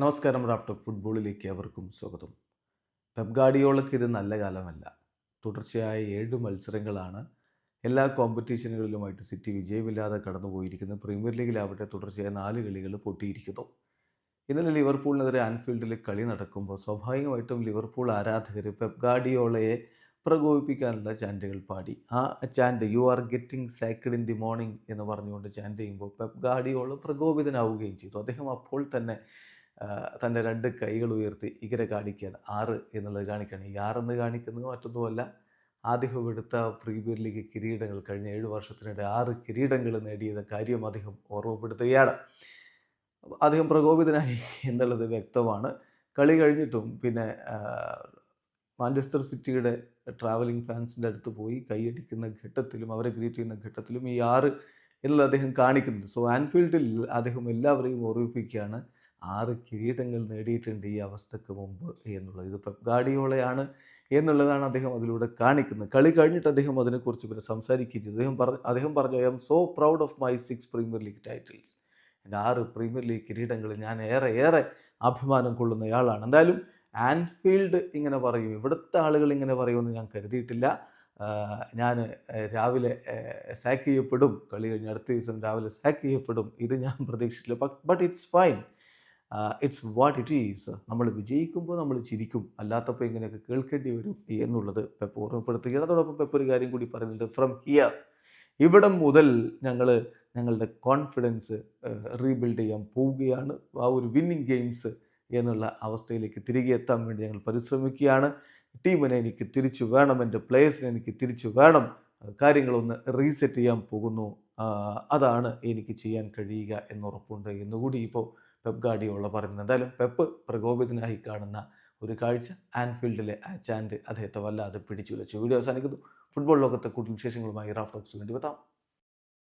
നമസ്കാരം റാഫ്റ്റർ ഫുട്ബോളിലേക്ക് അവർക്കും സ്വാഗതം. പെപ് ഗാഡിയോളക്ക് ഇത് നല്ല കാലമല്ല. തുടർച്ചയായ ഏഴ് മത്സരങ്ങളാണ് എല്ലാ കോമ്പറ്റീഷനുകളിലുമായിട്ട് സിറ്റി വിജയമില്ലാതെ കടന്നുപോയിരിക്കുന്നത്. പ്രീമിയർ ലീഗിലാവട്ടെ തുടർച്ചയായ നാല് കളികൾ പൊട്ടിയിരിക്കുന്നു. ഇന്നലെ ലിവർപൂളിനെതിരെ ആൻഫീൽഡിൽ കളി നടക്കുമ്പോൾ സ്വാഭാവികമായിട്ടും ലിവർപൂൾ ആരാധകർ പെപ് ഗാഡിയോളയെ പ്രകോപിപ്പിക്കാനുള്ള ചാന്റുകൾ പാടി. ആ chant you are getting sacked in the morning എന്ന് പറഞ്ഞുകൊണ്ട് ചാന്റ് ചെയ്യുമ്പോൾ പെപ് ഗാഡിയോള പ്രകോപിതനാവുകയും ചെയ്തു. അദ്ദേഹം അപ്പോൾ തന്നെ തന്റെ രണ്ട് കൈകൾ ഉയർത്തി ഇങ്ങനെ കാണിക്കുകയാണ് ആറ് എന്നുള്ളത് കാണിക്കുകയാണ്. ഈ ആറെന്ന് കാണിക്കുന്നത് മറ്റൊന്നുമല്ല അദ്ദേഹം എടുത്ത പ്രീമിയർ ലീഗ് കിരീടങ്ങൾ കഴിഞ്ഞ ഏഴ് വർഷത്തിനിടെ ആറ് കിരീടങ്ങൾ നേടിയത് കാര്യം അദ്ദേഹം ഓർമ്മപ്പെടുത്തുകയാണ്. അദ്ദേഹം പ്രകോപിതനായി എന്നുള്ളത് വ്യക്തമാണ്. കളി കഴിഞ്ഞിട്ടും പിന്നെ മാഞ്ചസ്റ്റർ സിറ്റിയുടെ ട്രാവലിംഗ് ഫാൻസിന്റെ അടുത്ത് പോയി കൈയടിക്കുന്ന ഘട്ടത്തിലും അവരെ ഗ്രീറ്റ് ചെയ്യുന്ന ഘട്ടത്തിലും ഈ ആറ് എന്നുള്ളത് അദ്ദേഹം കാണിക്കുന്നുണ്ട്. സോ ആൻഫീൽഡിൽ അദ്ദേഹം എല്ലാവരെയും ഓർമ്മിപ്പിക്കുകയാണ്. ആറ് കിരീടങ്ങൾ നേടിയിട്ടുണ്ട് ഈ അവസ്ഥക്ക് മുമ്പ് എന്നുള്ളത്. ഇത് ഗാഡിയോളയാണ് എന്നുള്ളതാണ് അദ്ദേഹം അതിലൂടെ കാണിക്കുന്നത്. കളി കഴിഞ്ഞിട്ട് അദ്ദേഹം അതിനെക്കുറിച്ച് പിന്നെ സംസാരിക്കുകയും ചെയ്തു. അദ്ദേഹം പറഞ്ഞു അദ്ദേഹം പറഞ്ഞു I am so proud of my six premier league titles. എന്റെ ആറ് പ്രീമിയർ ലീഗ് കിരീടങ്ങൾ ഞാൻ ഏറെ ഏറെ അഭിമാനം കൊള്ളുന്നയാളാണ്. എന്തായാലും ആൻഫീൽഡ് ഇങ്ങനെ പറയും. ഇവിടുത്തെ ആളുകൾ ഇങ്ങനെ പറയുമെന്ന് ഞാൻ കരുതിയിട്ടില്ല. ഞാൻ രാവിലെ സാക്ക് ചെയ്യപ്പെടും. കളി കഴിഞ്ഞ് അടുത്ത ദിവസം രാവിലെ സാക്ക് ചെയ്യപ്പെടും. ഇത് ഞാൻ പ്രതീക്ഷിച്ചില്ല but it's fine. It's what it is നമ്മൾ വിജയിക്കുമ്പോൾ നമ്മൾ ചിരിക്കും. അല്ലാത്തപ്പോൾ ഇങ്ങനെയൊക്കെ കേൾക്കേണ്ടി വരും എന്നുള്ളത് പെപ്പ് ഓർമ്മപ്പെടുത്തുകയാണ്. അതോടൊപ്പം പെപ്പ് ഒരു കാര്യം കൂടി പറയുന്നുണ്ട്. ഫ്രം ഹിയർ ഇവിടം മുതൽ ഞങ്ങൾ ഞങ്ങളുടെ കോൺഫിഡൻസ് റീബിൽഡ് ചെയ്യാൻ പോവുകയാണ്. ആ ഒരു വിന്നിങ് ഗെയിംസ് എന്നുള്ള അവസ്ഥയിലേക്ക് തിരികെ എത്താൻ വേണ്ടി ഞങ്ങൾ പരിശ്രമിക്കുകയാണ്. ടീമിനെ എനിക്ക് തിരിച്ചു വേണം. എന്റെ പ്ലേയേഴ്സിനെ എനിക്ക് തിരിച്ചു വേണം. കാര്യങ്ങളൊന്ന് റീസെറ്റ് ചെയ്യാൻ പോകുന്നു. അതാണ് എനിക്ക് ചെയ്യാൻ കഴിയുക എന്നുറപ്പുണ്ട് എന്നുകൂടി ഇപ്പോൾ പെപ്പ് ഗാഡിയോള പറയുന്നത്. എന്തായാലും പെപ്പ് പ്രകോപിതനായി കാണുന്ന ഒരു കാഴ്ച ആൻഫീൽഡിലെ ആ ചാൻഡ് അദ്ദേഹത്തെ വല്ലാതെ പിടിച്ചു വെച്ചു വീഡിയോ അവസാനിക്കുന്നു. ഫുട്ബോൾ ലോകത്തെ കൂടുതൽ വിശേഷങ്ങളുമായി റാഫ്റ്റോക്സ് വേണ്ടി എത്താം